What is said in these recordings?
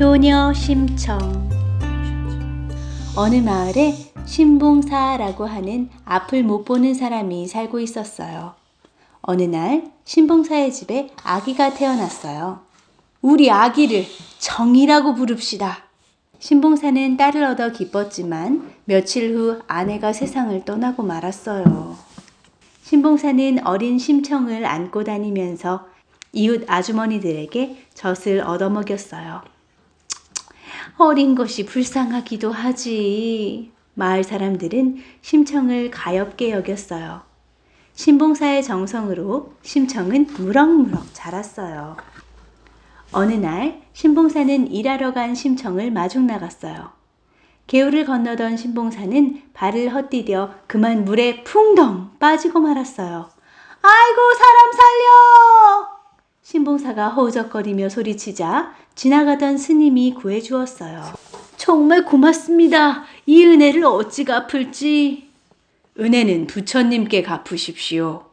효녀 심청 어느 마을에 신봉사라고 하는 앞을 못 보는 사람이 살고 있었어요. 어느 날 신봉사의 집에 아기가 태어났어요. 우리 아기를 정이라고 부릅시다. 신봉사는 딸을 얻어 기뻤지만 며칠 후 아내가 세상을 떠나고 말았어요. 신봉사는 어린 심청을 안고 다니면서 이웃 아주머니들에게 젖을 얻어먹였어요. 어린 것이 불쌍하기도 하지. 마을 사람들은 심청을 가엽게 여겼어요. 신봉사의 정성으로 심청은 무럭무럭 자랐어요. 어느 날 신봉사는 일하러 간 심청을 마중 나갔어요. 개울을 건너던 신봉사는 발을 헛디뎌 그만 물에 풍덩 빠지고 말았어요. 아이고 사람 살려! 신봉사가 허우적거리며 소리치자 지나가던 스님이 구해 주었어요. 정말 고맙습니다. 이 은혜를 어찌 갚을지. 은혜는 부처님께 갚으십시오.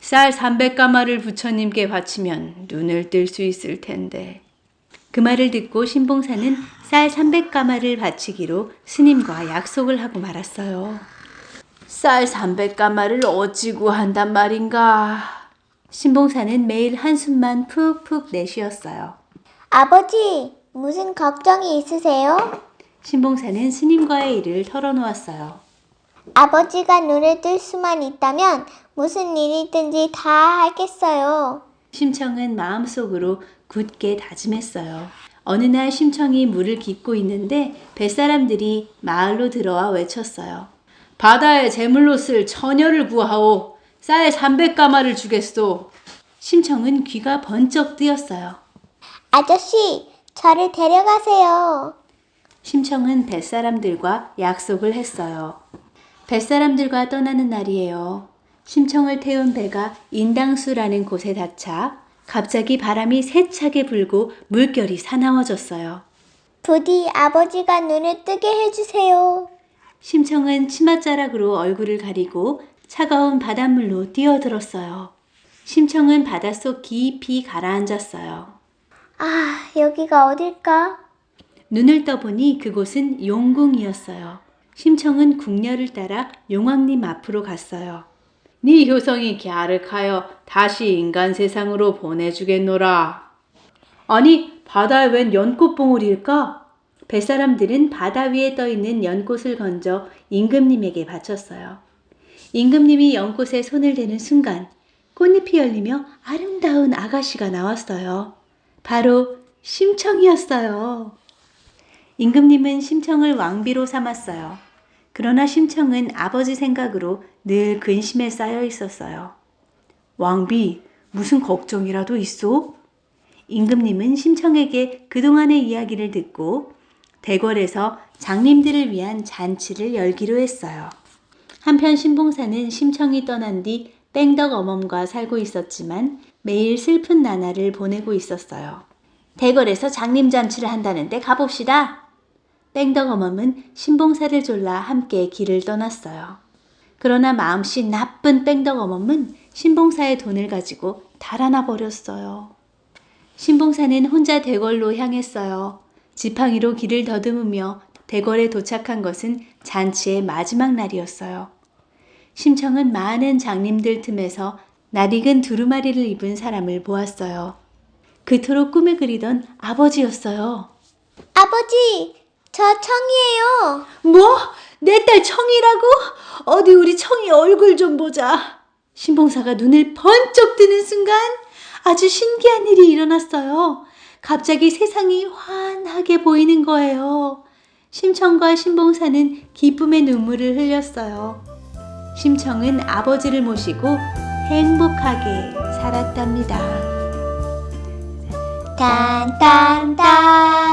쌀 300가마를 부처님께 바치면 눈을 뜰 수 있을 텐데. 그 말을 듣고 신봉사는 쌀 300가마를 바치기로 스님과 약속을 하고 말았어요. 쌀 300가마를 어찌 구한단 말인가? 신봉사는 매일 한숨만 푹푹 내쉬었어요. 아버지, 무슨 걱정이 있으세요? 신봉사는 스님과의 일을 털어놓았어요. 아버지가 눈을 뜰 수만 있다면 무슨 일이든지 다 하겠어요. 심청은 마음속으로 굳게 다짐했어요. 어느 날 심청이 물을 깃고 있는데 뱃사람들이 마을로 들어와 외쳤어요. 바다에 제물로 쓸 처녀를 구하오. 쌀 300가마를 주겠소. 심청은 귀가 번쩍 뜨였어요. 아저씨, 저를 데려가세요. 심청은 뱃사람들과 약속을 했어요. 뱃사람들과 떠나는 날이에요. 심청을 태운 배가 인당수라는 곳에 닿자 갑자기 바람이 세차게 불고 물결이 사나워졌어요. 부디 아버지가 눈을 뜨게 해주세요. 심청은 치맛자락으로 얼굴을 가리고 차가운 바닷물로 뛰어들었어요. 심청은 바닷속 깊이 가라앉았어요. 아, 여기가 어딜까? 눈을 떠보니 그곳은 용궁이었어요. 심청은 궁녀를 따라 용왕님 앞으로 갔어요. 네 효성이 갸륵하여 다시 인간 세상으로 보내주겠노라. 아니, 바다에 웬 연꽃 봉우리일까? 뱃사람들은 바다 위에 떠 있는 연꽃을 건져 임금님에게 바쳤어요. 임금님이 연꽃에 손을 대는 순간 꽃잎이 열리며 아름다운 아가씨가 나왔어요. 바로 심청이었어요. 임금님은 심청을 왕비로 삼았어요. 그러나 심청은 아버지 생각으로 늘 근심에 쌓여 있었어요. 왕비, 무슨 걱정이라도 있어? 임금님은 심청에게 그동안의 이야기를 듣고 대궐에서 장님들을 위한 잔치를 열기로 했어요. 한편 신봉사는 심청이 떠난 뒤 뺑덕 어멈과 살고 있었지만 매일 슬픈 나날을 보내고 있었어요. 대궐에서 장님 잔치를 한다는데 가봅시다. 뺑덕 어멈은 신봉사를 졸라 함께 길을 떠났어요. 그러나 마음씨 나쁜 뺑덕 어멈은 신봉사의 돈을 가지고 달아나 버렸어요. 신봉사는 혼자 대궐로 향했어요. 지팡이로 길을 더듬으며 대궐에 도착한 것은 잔치의 마지막 날이었어요. 심청은 많은 장님들 틈에서 낯익은 두루마리를 입은 사람을 보았어요. 그토록 꿈에 그리던 아버지였어요. 아버지, 저 청이에요. 뭐? 내 딸 청이라고? 어디 우리 청이 얼굴 좀 보자. 신봉사가 눈을 번쩍 뜨는 순간 아주 신기한 일이 일어났어요. 갑자기 세상이 환하게 보이는 거예요. 심청과 신봉사는 기쁨의 눈물을 흘렸어요. 심청은 아버지를 모시고 행복하게 살았답니다. 딴딴딴.